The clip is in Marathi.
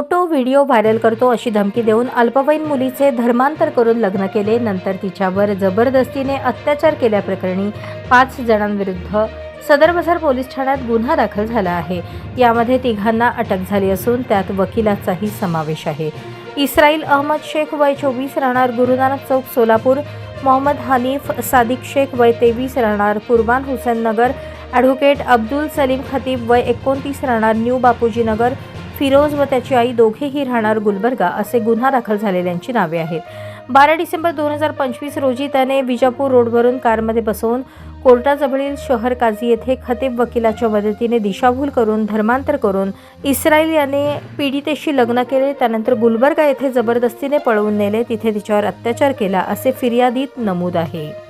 फोटो व्हिडिओ व्हायरल करतो अशी धमकी देऊन अल्पवयीन मुलीचे धर्मांतर करून लग्न केले. नंतर तिच्यावर जबरदस्तीने अत्याचार केल्याप्रकरणी पाच जणांविरुद्ध सदर पोलीस ठाण्यात गुन्हा दाखल झाला आहे. यामध्ये तिघांना अटक झाली असून त्यात वकिलाचाही समावेश आहे. इस्राईल अहमद शेख वय चोवीस राहणार गुरुनानक चौक सोलापूर. मोहम्मद हनीफ सादिक शेख वय तेवीस राहणार कुर्बान हुसेन नगर. ॲडव्होकेट अब्दुल सलीम खतीब वय एकोणतीस राहणार न्यू बापूजी नगर. फिरोज व त्याची आई दोघेही राहणार गुलबर्गा असे गुन्हा दाखल झालेल्यांची नावे आहेत. बारा डिसेंबर दोन हजार पंचवीस रोजी त्याने विजापूर रोडवरून कारमध्ये बसवून कोर्टाजवळील शहर काझी येथे खतीब वकिलाच्या मदतीने दिशाभूल करून धर्मांतर करून इस्रायल याने पीडितेशी लग्न केले त्यानंतर गुलबर्गा येथे जबरदस्तीने पळवून नेले तिथे तिच्यावर अत्याचार केला असे फिर्यादीत नमूद आहे.